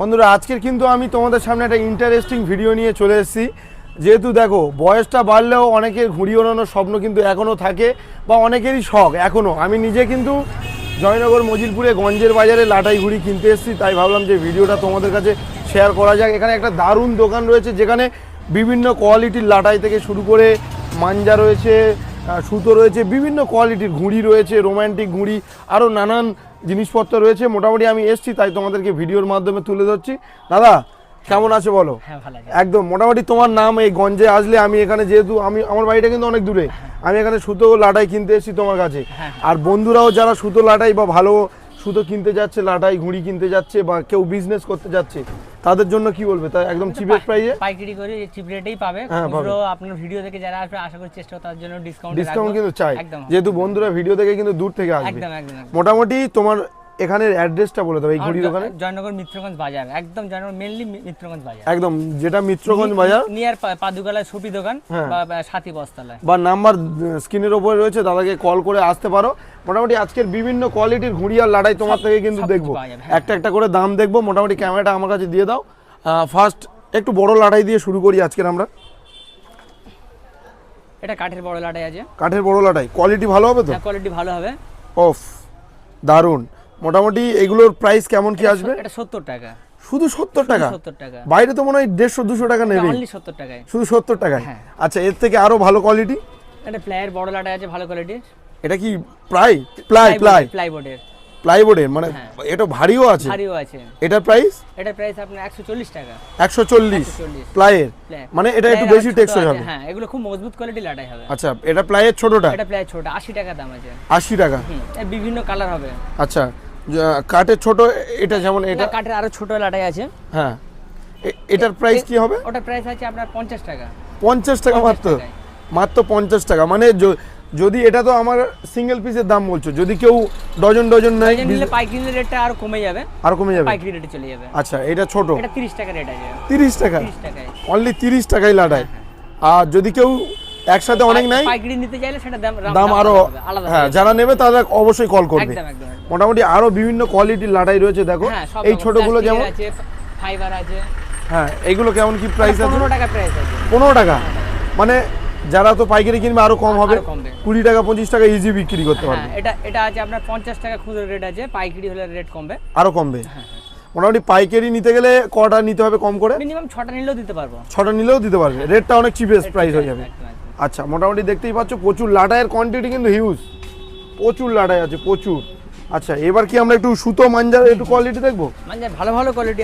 বন্ধুরা, আজকের কিন্তু আমি তোমাদের সামনে একটা ইন্টারেস্টিং ভিডিও নিয়ে চলে এসেছি। যেহেতু দেখো, বয়সটা বাড়লেও অনেকের ঘুড়ি ওড়ানোর স্বপ্ন কিন্তু এখনও থাকে বা অনেকেরই শখ এখনও আমি নিজে কিন্তু জয়নগর, মজিলপুরে, গঞ্জের বাজারে লাটাই ঘুড়ি কিনতে এসেছি, তাই ভাবলাম যে ভিডিওটা তোমাদের কাছে শেয়ার করা যাক। এখানে একটা দারুণ দোকান রয়েছে, যেখানে বিভিন্ন কোয়ালিটির লাটাই থেকে শুরু করে মাঞ্জা রয়েছে সুতো রয়েছে, বিভিন্ন কোয়ালিটির ঘুড়ি রয়েছে রোম্যান্টিক ঘুড়ি আরও নানান জিনিসপত্র রয়েছে মোটামুটি আমি এসছি তাই তোমাদেরকে ভিডিওর মাধ্যমে তুলে ধরছি। দাদা কেমন আছে বলো? হ্যাঁ একদম মোটামুটি তোমার নাম এই গঞ্জে আসলে আমি এখানে যেহেতু আমি আমার বাড়িটা কিন্তু অনেক দূরে। আমি এখানে সুতো লাটাই কিনতে এসেছি তোমার কাছে। হ্যাঁ। আর বন্ধুরাও যারা সুতো লাটাই বা ভালো সুতো কিনতে যাচ্ছে লাটাই ঘুড়ি কিনতে যাচ্ছে বা কেউ বিজনেস করতে যাচ্ছে তাদের জন্য কি বলবে? তাই একদম চিপেস্ট প্রাইসে পাইকারি করে চিপ রেটেই পাবে। হ্যাঁ, পাবে। আপনার ভিডিও থেকে যারা আসবে আশা করি চেষ্টা তার জন্য ডিসকাউন্ট ডিসকাউন্ট কিন্তু চাই। যেহেতু বন্ধুরা ভিডিও দেখে কিন্তু দূর থেকে আসবে। একদম একদম। মোটামুটি তোমার এখানের অ্যাড্রেসটা বলে দেবে এই ঘুড়ি দোকানে। জয়নগর মিত্রগঞ্জ বাজার একদম জয়নগর মেনলি মিত্রগঞ্জ বাজার। একদম যেটা মিত্রগঞ্জ বাজার। নিয়ার পাদুকালায় সুপি দোকান হ্যাঁ। বা সাথী বস্তালায় বা নাম্বার স্ক্রিনের ওপরে রয়েছে দাদাকে কল করে আসতে পারো। মোটামুটি আজকের বিভিন্ন কোয়ালিটির ঘুড়ি আর লাড়াই তোমার থেকে কিন্তু দেখব। হ্যাঁ। একটা একটা করে দাম দেখব মোটামুটি ক্যামেরাটা আমার কাছে দিয়ে দাও। ফার্স্ট একটু বড় লাড়াই দিয়ে শুরু করি আজকের আমরা। এটা কাঠের বড় লাটাই আছে। কাঠের বড় লাড়াই। কোয়ালিটি ভালো হবে তো? হ্যাঁ কোয়ালিটি ভালো হবে। অফ দারুণ। মোটামুটি এগুলোর প্রাইস কেমন কি আসবে? এটা সত্তর টাকা। শুধু সত্তর টাকা? সত্তর টাকা। বাইরে তো মনে হয় দেড়শো দুশো টাকা নেবে। অনলি সত্তর টাকায়। শুধু সত্তর টাকায়? হ্যাঁ। আচ্ছা এর থেকে আরও ভালো কোয়ালিটি এটা প্লাইয়ের বড় লাটাই আছে ভালো কোয়ালিটির এটা কি প্লাই? Ply ply. প্লাইবোর্ডের প্লাইবোর্ডের মানে হ্যাঁ। এটা ভারীও আছে? ভারীও আছে। এটার প্রাইস এটার প্রাইস আপনার একশো চল্লিশ টাকা। একশো চল্লিশ। 140 প্লাইয়ের? প্লাই- মানে এটা একটু বেশি টেকসই হবে। হ্যাঁ এগুলো খুব মজবুত কোয়ালিটি লাটাই হবে। আচ্ছা এটা প্লাইয়ের ছোটটা? এটা প্রায় ছোট আশি টাকা দাম আছে। আশি টাকা? হুম এর বিভিন্ন কালার হবে। আচ্ছা কাঠের ছোট এটা যেমন এটা? কাঠের আরও ছোট লাটাই আছে। হ্যাঁ। এটার প্রাইস কি হবে? ওটার প্রাইস আছে আপনার পঞ্চাশ টাকা। পঞ্চাশ টাকা মাত্র? মাত্র পঞ্চাশ টাকা। মানে যদি এটা তো আমার সিঙ্গেল পিসের দাম বলছো যদি কেউ ডজন ডজন নেয় এই নিলে পাইকারি রেটটা আরও কমে যাবে। আর কমে যাবে? পাইকারি রেটে চলে যাবে। আচ্ছা এটা ছোট। এটা তিরিশ টাকা রেট আছে। তিরিশ টাকা? তিরিশ টাকায়। অনলি তিরিশ টাকাই লাটায় আর যদি কেউ একসাথে অনেক নেয় পাইকারি নিতে চাইলে সেটা দাম দাম আরও আলাদা হ্যাঁ যারা নেবে তারা অবশ্যই কল করবে। একদম একদম একদম। মোটামুটি আরও বিভিন্ন কোয়ালিটির লাটাই রয়েছে দেখো। হ্যাঁ এই ছোটগুলো যেমন ফাইবার আছে। হ্যাঁ এইগুলো কেমন কি প্রাইস আছে? পনেরো টাকা প্রাইস আছে। পনেরো টাকা। মানে যারা তো পাইকারি কিনবে আরও কম হবে। কুড়ি টাকা পঁচিশ টাকা ইজি বিক্রি করতে হ্যাঁ পারবে। এটা এটা আছে আপনার পঞ্চাশ টাকা খুচরো রেট আছে পাইকারি হলে রেট কমবে। আরও কমবে। হ্যাঁ, মোটামুটি পাইকারি নিতে গেলে কটা নিতে হবে কম করে? মিনিমাম ছটা নিলেও দিতে পারব। ছটা নিলেও দিতে পারবে। রেটটা অনেক চিপেস্ট প্রাইস হয়ে যাবে। আচ্ছা মোটামুটি দেখতেই পাচ্ছ প্রচুর লাটাইয়ের কোয়ান্টিটি কিন্তু হিউজ প্রচুর লাটাই আছে প্রচুর। আচ্ছা এবার কি আমরা একটু সুতো মাঞ্জার একটু কোয়ালিটি দেখব? মানে ভালো ভালো কোয়ালিটি